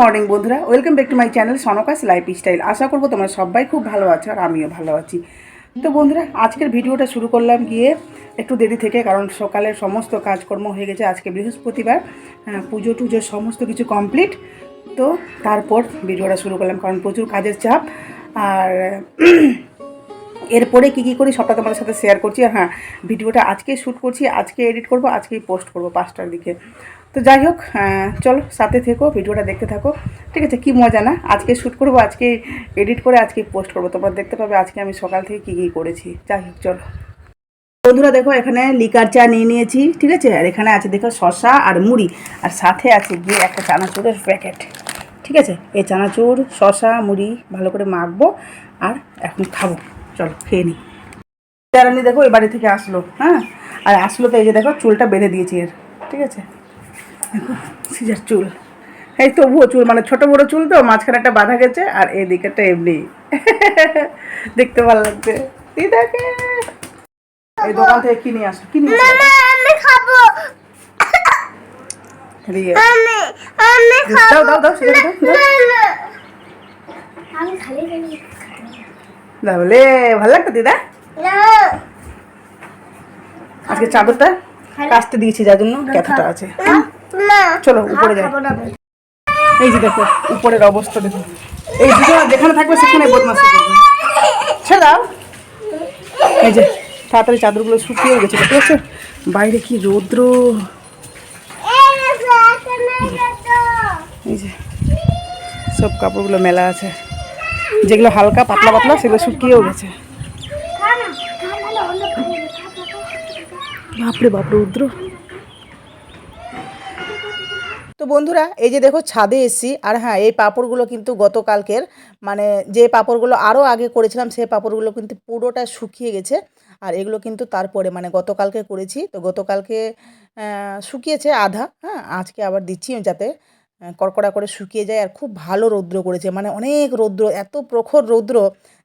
Morning বন্ধুরা welcome back to my channel সনকাস lifestyle. আশা করব তোমরা সবাই খুব ভালো আছো আর আমিও ভালো আছি। তো বন্ধুরা আজকের ভিডিওটা শুরু করলাম গিয়ে একটু দেরি থেকে কারণ সকালের সমস্ত কাজকর্ম হয়ে গেছে আজকে বৃহস্পতিবার। হ্যাঁ, পুজো টুজো সমস্ত কিছু কমপ্লিট। তো তারপর ভিডিওটা শুরু করলাম কারণ প্রচুর কাজের চাপ। আর এরপরে কী কী করি সবটা তোমাদের সাথে শেয়ার করছি। হ্যাঁ ভিডিওটা আজকে শ্যুট করছি, আজকে এডিট করব, আজকেই পোস্ট করব পাঁচটার দিকে। তো যাই হোক চলো সাথে থেকো, ভিডিওটা দেখতে থাকো। ঠিক আছে, কী মজা না? আজকে শ্যুট করব, আজকে এডিট করে আজকে পোস্ট করব। তোমরা দেখতে পাবে আজকে আমি সকাল থেকে কী কী করেছি। যাই হোক, চলো। বন্ধুরা দেখো, এখানে লিকার চা নিয়ে নিয়েছি, ঠিক আছে? আর এখানে আছে দেখো শশা আর মুড়ি। আর সাথে আছে গিয়ে একটা চানাচুরের প্যাকেট ঠিক আছে? এই চানাচুর, শসা, মুড়ি ভালো করে মাখবো আর এখন খাব। চলো খেয়ে নিই রানী দেখো এই বাড়ি থেকে আসলো হ্যাঁ? আর আসলো তো এই যে দেখো চুলটা বেঁধে দিয়েছি এর ঠিক আছে? দেখো সিজার চুল। এই তবুও চুল মানে ছোটো বড়ো চুল তো মাঝখানে একটা বাঁধা গেছে আর এই এমনি। দেখতে ভালো লাগছে। দিদাকে এই দোকান থেকে কি নিয়ে আসো কি আসো আমি খাব। আমি দাও দাও দাও খালি। তাহলে ভালো লাগতো দিদা? আজকে চাদরটা কাচতে দিয়েছি যার জন্য ক্যাথটা আছে। চলো উপরে যাই। এই যে দেখো উপরের অবস্থা দেখো। এই দুটো যেখানে থাকবে সেখানে বদমাসি করবে। ছেড়ে দাও। এই যে তাড়াতাড়ি চাদরগুলো শুকিয়ে গেছে ঠিক আছে বাইরে কি রৌদ্র। এই যে সব কাপড়গুলো মেলা আছে। যেগুলো হালকা পাতলা পাতলা, সেগুলো শুকিয়েও গেছে। বাপরে বাপরে, রৌদ্র। তো বন্ধুরা, এই যে দেখো ছাদে এসছি, আর হ্যাঁ এই পাঁপড়গুলো কিন্তু গতকালকের মানে যে পাঁপড়গুলো আরও আগে করেছিলাম সেই পাঁপড়গুলো কিন্তু পুরোটা শুকিয়ে গেছে, আর এগুলো কিন্তু তারপরে মানে গতকালকে করেছি, তো গতকালকে শুকিয়েছে আধা হ্যাঁ আজকে আবার দিচ্ছি যাতে কড়কড়া করে শুকিয়ে যায় আর খুব ভালো রৌদ্র করেছে। মানে অনেক রৌদ্র, এত প্রখর রৌদ্র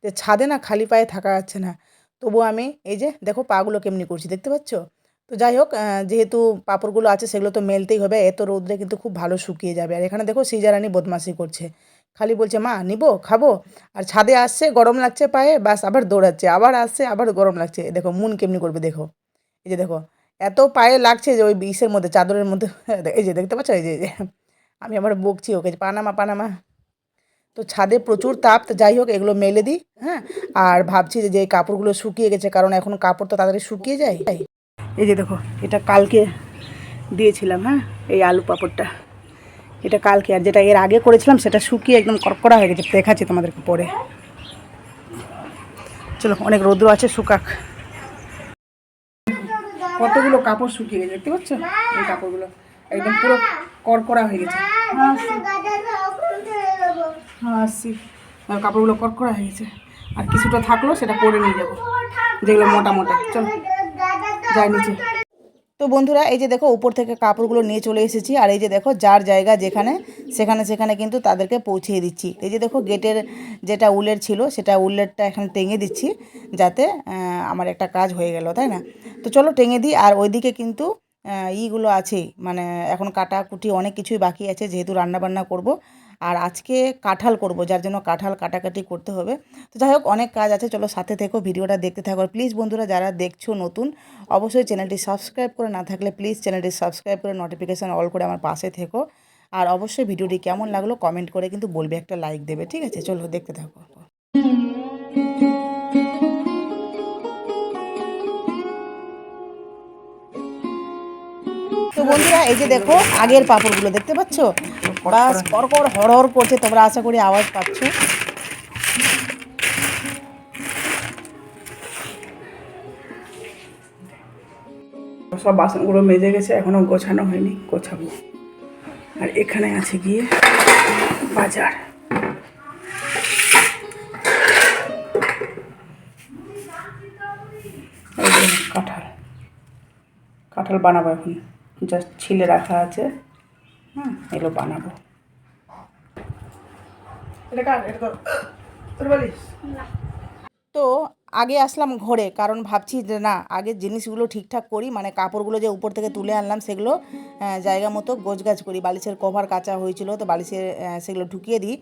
যে ছাদে না খালি পায়ে থাকা যাচ্ছে না। তবু আমি এই যে দেখো পাগুলো কেমনি করছি, দেখতে পাচ্ছ? তো যাই হোক যেহেতু পাপড়গুলো আছে সেগুলো তো মেলতেই হবে, এত রৌদ্রে কিন্তু খুব ভালো শুকিয়ে যাবে। আর এখানে দেখো সিজারানি বদমাসি করছে। খালি বলছে, মা, নিবো, খাব? আর ছাদে আসছে, গরম লাগছে পায়ে বাস আবার দৌড়াচ্ছে, আবার আসছে, আবার গরম লাগছে। দেখো, মুন কেমনি করবে দেখো। এই যে দেখো, এত পায়ে লাগছে যে ওই বিষের মধ্যে, চাদরের মধ্যে, এই যে দেখতে পাচ্ছ? এই যে। আমি আবার বকছি ওকে, পানামা পানামা। তো ছাদে প্রচুর তাপ, তো যাই হোক, এগুলো মেলে দিই হ্যাঁ? আর ভাবছি যে কাপড়গুলো শুকিয়ে গেছে, কারণ এখন কাপড় তো তাড়াতাড়ি শুকিয়ে যায়। এই যে দেখো, এটা কালকে দিয়েছিলাম হ্যাঁ? এই আলু পাঁপড়টা। এটা কালকে, আর যেটা এর আগে করেছিলাম, সেটা শুকিয়ে একদম কড়কড়া হয়ে গেছে, দেখাচ্ছি তোমাদেরকে পরে। চলো, অনেক রৌদ্র আছে, শুকাক। কতগুলো কাপড় শুকিয়ে গেছে, দেখতে পাচ্ছ? এই কাপড়গুলো, একদম পুরো কড়কড়া হয়ে গেছে। হ্যাঁ হ্যাঁ আসছি কাপড়গুলো কড়কড়া হয়ে গেছে। আর কিছুটা থাকল সেটা পরে নিয়ে যাব। যেগুলো মোটা মোটা। চলো যাই নিচে। তো বন্ধুরা এই যে দেখো উপর থেকে কাপড়গুলো নিয়ে চলে এসেছি। আর এই যে দেখো যার জায়গা যেখানে সেখানে সেখানে কিন্তু তাদেরকে পৌঁছিয়ে দিচ্ছি। এই যে দেখো গেটের যেটা উলের ছিল সেটা উলেরটা এখানে টেঙে দিচ্ছি যাতে আমার একটা কাজ হয়ে গেল তাই না? তো চলো টেঙে দিই। আর ওইদিকে কিন্তু ইগুলো আছেই মানে এখন কাটাকুটি অনেক কিছুই বাকি আছে, যেহেতু রান্না বান্না করব। আর আজকে কাঁঠাল করব, যার জন্য কাঁঠাল কাটাকাটি করতে হবে। তো যাই হোক, অনেক কাজ আছে, চলো সাথে থেকো, ভিডিওটা দেখতে থাকো। প্লিজ বন্ধুরা, যারা দেখছ নতুন, অবশ্যই চ্যানেলটি সাবস্ক্রাইব করে না থাকলে প্লিজ চ্যানেলটি সাবস্ক্রাইব করে নোটিফিকেশান অল করে আমার পাশে থেকো। আর অবশ্যই ভিডিওটি কেমন লাগল কমেন্ট করে কিন্তু বলবে, একটা লাইক দেবে, ঠিক আছে? চলো দেখতে থাকো। বন্ধুরা, এই যে দেখো, আগের পাপড়গুলো দেখতে পাচ্ছ? বাস করকর হড়হড় করছে, তোমরা আশা করি আওয়াজ পাচ্ছ। সব বাসনগুলো মেজে গেছে, এখনও গোছানো হয়নি, গোছাবো। আর এখানে আছে গিয়ে বাজার। কাঁঠাল। কাঁঠাল বানাবো এখন। জাস্ট ছিলে রাখা আছে হুম এগুলো বানাবো। তো আগে আসলাম ঘরে কারণ ভাবছি যে না আগে জিনিসগুলো ঠিকঠাক করি মানে কাপড়গুলো যে উপর থেকে তুলে আনলাম সেগুলো জায়গা মতো গোছগাছ করি। বালিশের কভার কাঁচা হয়েছিল তো বালিশের সেগুলো ঢুকিয়ে দিই।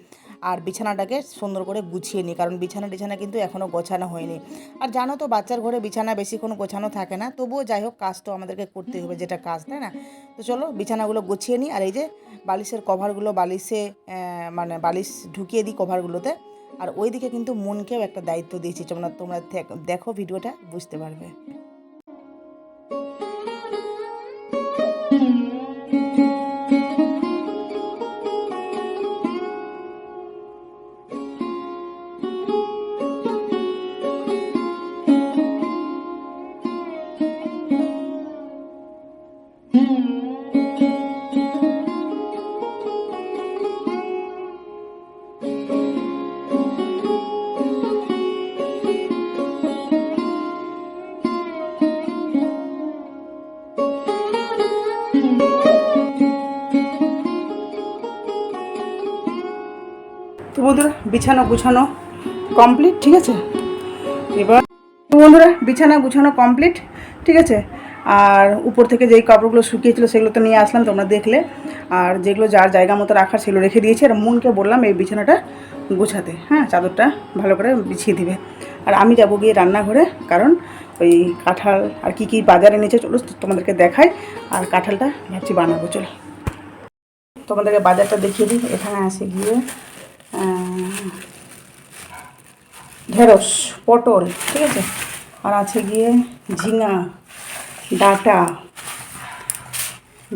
আর বিছানাটাকে সুন্দর করে গুছিয়ে নিই, কারণ বিছানা টিছানা কিন্তু এখনও গোছানো হয়নি। আর জানো তো, বাচ্চার ঘরে বিছানা বেশিক্ষণ গোছানো থাকে না, তবুও যাই হোক কাজ তো আমাদেরকে করতে হবে, যেটা কাজ, তাই না? তো চলো বিছানাগুলো গুছিয়ে নিই, আর এই যে বালিশের কভারগুলো বালিশে মানে বালিশ ঢুকিয়ে দিই কভারগুলোতে, আর ওইদিকে কিন্তু মনকেও একটা দায়িত্ব দিয়েছি, তোমরা তোমরা দেখ- দেখো ভিডিওটা, বুঝতে পারবে। তো বন্ধুরা, বিছানা গুছানো কমপ্লিট ঠিক আছে? এবার বন্ধুরা, বিছানা গুছানো কমপ্লিট ঠিক আছে? আর উপর থেকে যেই কাপড়গুলো শুকিয়েছিল সেগুলো তো নিয়ে আসলাম তোমরা দেখলে। আর যেগুলো যার জায়গা মতো রাখার সেগুলো রেখে দিয়েছি। আর মনকে বললাম এই বিছানাটা গুছাতে হ্যাঁ? চাদরটা ভালো করে বিছিয়ে দিবে। আর আমি যাব গিয়ে রান্নাঘরে, কারণ ওই কাঁঠাল আর কি কি বাজারে নিচে চলো তোমাদেরকে দেখাই। আর কাঁঠালটা ভাবছি বানাবো, চলো। তোমাদেরকে বাজারটা দেখিয়ে দিই। এখানে আসে গিয়ে ঢেঁড়স, পটল, ঠিক আছে? আর আছে গিয়ে ঝিঙা, ডাটা।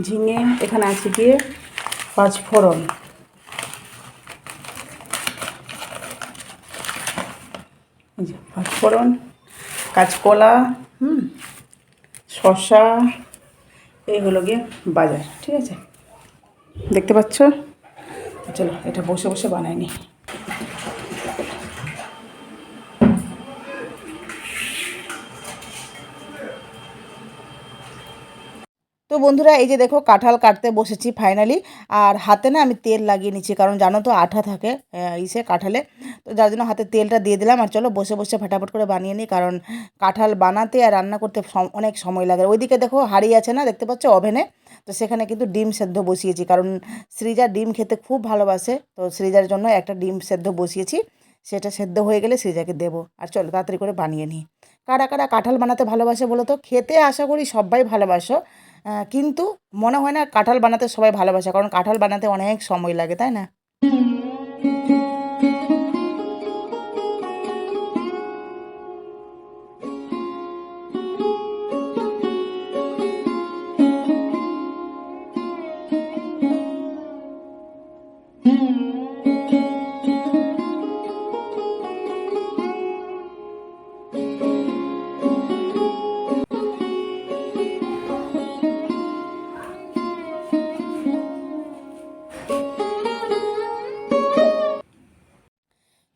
ঝিঙে, এখানে আছে গিয়ে পাঁচফোড়ন এই পাঁচফোড়ন কাঁচকলা, হুম, শসা এইগুলো গিয়ে বাজার, ঠিক আছে? দেখতে পাচ্ছ? চলো, এটা বসে বসে বানাইনি তো বন্ধুরা, এই যে দেখো, কাঁঠাল কাটতে বসেছি ফাইনালি আর হাতে না আমি তেল লাগিয়ে নিচ্ছি, কারণ জানো তো আঠা থাকে ইসে কাঁঠালে। তো যার জন্য হাতে তেলটা দিয়ে দিলাম, আর চলো বসে বসে ফটাফট করে বানিয়ে নিই, কারণ কাঁঠাল বানাতে আর রান্না করতে অনেক সময় লাগে। ওইদিকে দেখো, হাঁড়ি আছে না, দেখতে পাচ্ছ, ওভেনে। তো সেখানে কিন্তু ডিম সেদ্ধ বসিয়েছি। কারণ সৃজা ডিম খেতে খুব ভালোবাসে, তো সৃজার জন্য একটা ডিম সেদ্ধ বসিয়েছি। সেটা সেদ্ধ হয়ে গেলে সৃজাকে দেবো। আর চলো তাড়াতাড়ি করে বানিয়ে নিই। কারা কারা কাঁঠাল বানাতে ভালোবাসে বলো তো? খেতে আশা করি সবাই ভালোবাসো। কিন্তু মনে হয় না কাঁঠাল বানাতে সবাই ভালোবাসে, কারণ কাঁঠাল বানাতে অনেক সময় লাগে, তাই না?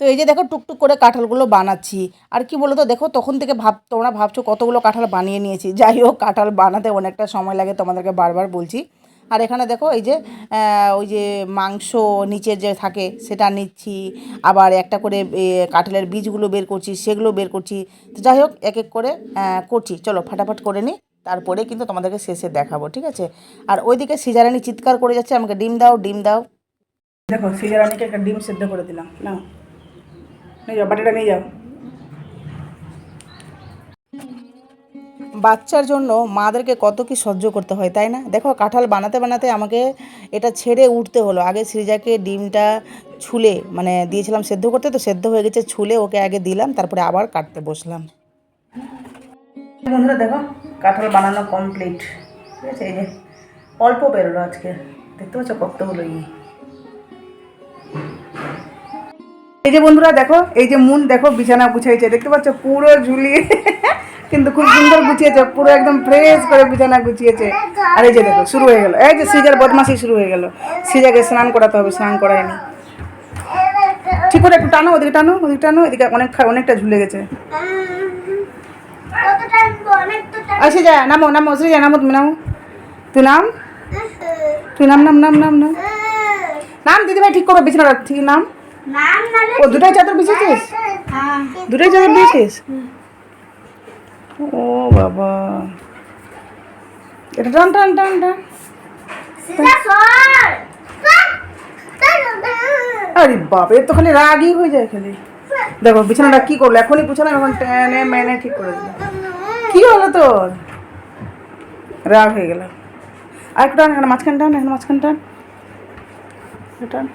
তো এই যে দেখো টুকটুক করে কাঁঠালগুলো বানাচ্ছি। আর কি বলো তো দেখো তখন থেকে ভাব, তোমরা ভাবছ কতগুলো কাঁঠাল বানিয়ে নিয়েছি। যাই হোক, কাঁঠাল বানাতে অনেকটা সময় লাগে, তোমাদেরকে বারবার বলছি। আর এখানে দেখো এই যে ওই যে মাংস নিচে যে থাকে সেটা নিচ্ছি। আবার একটা করে কাঁঠালের বীজগুলো বের করছি, সেগুলো বের করছি। তো যাই হোক, এক এক করে করছি। চলো ফাটাফাট করে নিই, তারপরে কিন্তু তোমাদেরকে শেষে দেখাবো, ঠিক আছে? আর ওইদিকে সিজারানি চিৎকার করে যাচ্ছে, আমাকে ডিম দাও ডিম দাও। দেখো, সিজারানিকে একটা ডিম সেদ্ধ করে দিলাম, নাও। নিয়ে যাও বাটিটা নিয়ে যাও। বাচ্চার জন্য মাদেরকে কত কি সহ্য করতে হয় তাই না? দেখো কাঁঠাল বানাতে বানাতে আমাকে এটা ছেড়ে উঠতে হলো। আগে সৃজাকে ডিমটা ছুলে মানে দিয়েছিলাম সেদ্ধ করতে তো সেদ্ধ হয়ে গেছে ছুলে ওকে আগে দিলাম তারপরে আবার কাটতে বসলাম। বন্ধুরা দেখো কাঁঠাল বানানো কমপ্লিট ঠিক আছে এই যে অল্প বেরোলো আজকে। দেখতে পাচ্ছ কতগুলো ইয়ে। এই যে বন্ধুরা দেখো, এই যে মুন, দেখো, বিছানা গুছাইছে, দেখতে পাচ্ছ? পুরো ঝুলিয়ে, কিন্তু খুব সুন্দর গুছিয়েছে, পুরো একদম ফ্রেশ করে বিছানা গুছিয়েছে। আর এই যে দেখো, শুরু হয়ে গেল। এই যে সিজার বদমাসি শুরু হয়ে গেল। সিজাকে স্নান করাতে হবে, স্নান করায়নি। ঠিক করে একটু টানো, ওদিকে টানো ওদিকে টানো, এদিকে অনেক অনেকটা ঝুলে গেছে। আর সিজা, নামো নামো, সিজা, নামো, তুমি নামো। তুই নাম? তুই নাম নাম নাম নাম নাম। নাম দিদি ভাই ঠিক করো, বিছানাটা, ঠিক নাম। ও দুটাই চাদর বিছিয়েছিস? হ্যাঁ দুটাই চাদর দিয়েছিস ও বাবা। এটা টান টান টান টান। আরে বাবা এর তো খালি রাগই হয়ে যায় খালি। দেখো বিছানাটা কি করল? এখনই পুছালাম এখন টেনে মেনে ঠিক করে দিল। কি হলো তোর? রাগ হয়ে গেল। আর একটু টান এখানে মাঝখান টান এখানে মাঝখান টান। টান।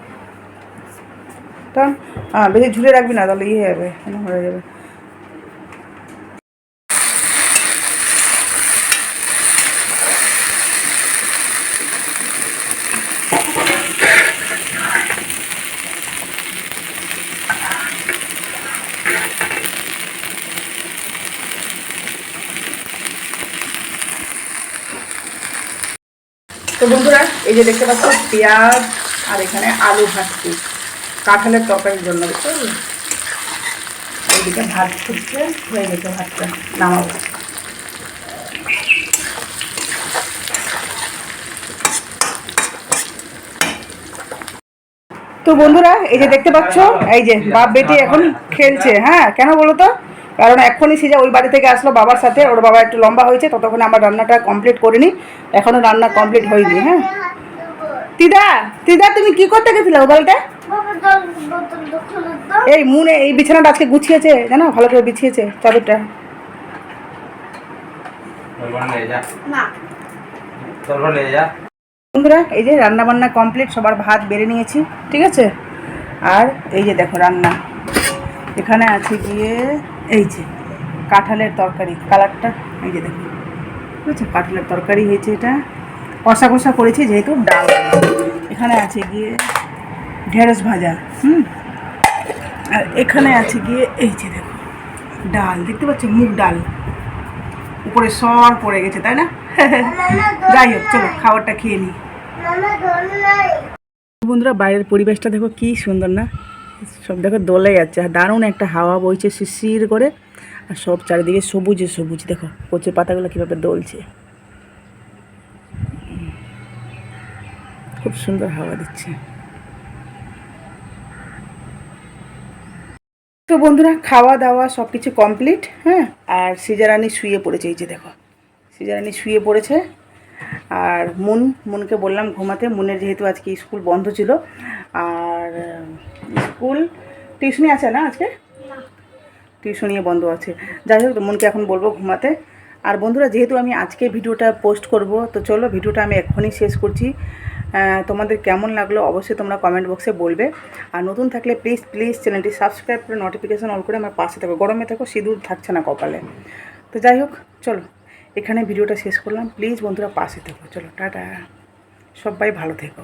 টান হ্যাঁ বেশি ঝুলে রাখবি না, তাহলে ইয়ে হবে হয়ে যাবে। তো বন্ধুরা, এই যে দেখতে পাচ্ছ, পেঁয়াজ আর এখানে আলু ভাজছি। কাঁঠালের তরকারির জন্য ভাত ফুটছে ভাতটা, নামাবো। তো বন্ধুরা, এই যে দেখতে পাচ্ছ, এই যে বাপ বেটি এখন খেলছে হ্যাঁ কেন বলো তো? কারণ এখনই সিজা ওই বাড়ি থেকে আসলো বাবার সাথে, ওর বাবা একটু লম্বা হয়েছে, ততক্ষণে আমার রান্নাটা কমপ্লিট করিনি, এখনও রান্না কমপ্লিট হয়নি হ্যাঁ। তিদা তিদা, তুমি কি করতে গেছিলে ও এই মুনে এই বিছানাটা আজকে গুছিয়েছে জানো? ভালো করে বিছিয়েছে চাদরটা। বন্ধুরা এই যে রান্না বান্না কমপ্লিট সবার ভাত বেড়ে নিয়েছি ঠিক আছে? আর এই যে দেখো রান্না। এখানে আছে গিয়ে এই যে কাঁঠালের তরকারি কালারটা এই যে দেখো। ঠিক আছে? কাঁঠালের তরকারি হয়েছে এটা। কষা কষা করেছি যেহেতু ডাল। এখানে আছে গিয়ে ঢেঁড়স ভাজা, হুম? আর এখানে আছে গিয়ে এই যে দেখো, ডাল, দেখতে পাচ্ছ? মুগ ডাল। উপরে সর পড়ে গেছে, তাই না? যাই হোক, চলো, খাবারটা খেয়ে নিই। বন্ধুরা, বাইরের পরিবেশটা দেখো কি সুন্দর না? সব দেখো দোলে যাচ্ছে, আর দারুণ একটা হাওয়া বইছে শিশির করে। আর সব চারিদিকে সবুজে, সবুজ, দেখো, কচুর পাতাগুলো কীভাবে দোলছে। খুব সুন্দর হাওয়া দিচ্ছে। বন্ধুরা, খাওয়া দাওয়া সব কিছু কমপ্লিট হ্যাঁ? আর সিজারানি শুয়ে পড়েছে, এই যে দেখো। সিজারানি শুয়ে পড়েছে। আর মুন, মুনকে বললাম ঘুমাতে। মুনের যেহেতু আজকে স্কুল বন্ধ ছিল, আর স্কুল টিউশনি আছে না আজকে? টিউশনিও বন্ধ আছে। যাই হোক, মুনকে এখন বলব ঘুমাতে। আর বন্ধুরা, যেহেতু আমি আজকে ভিডিওটা পোস্ট করব, তো চলো, ভিডিওটা আমি এক্ষুনি শেষ করছি। তোমাদের কেমন লাগল অবশ্যই তোমরা কমেন্ট বক্সে বলবে। আর নতুন থাকলে প্লিজ প্লিজ চ্যানেলটি সাবস্ক্রাইব করে নোটিফিকেশান অল করে আমার পাশে থাকো। গরমে থাকো, সিঁদুর থাকছে না কপালে। তো যাই হোক, চলো, এখানে ভিডিওটা শেষ করলাম। প্লিজ বন্ধুরা পাশে থেকো। চলো, টাটা। সবাই ভালো থেকো।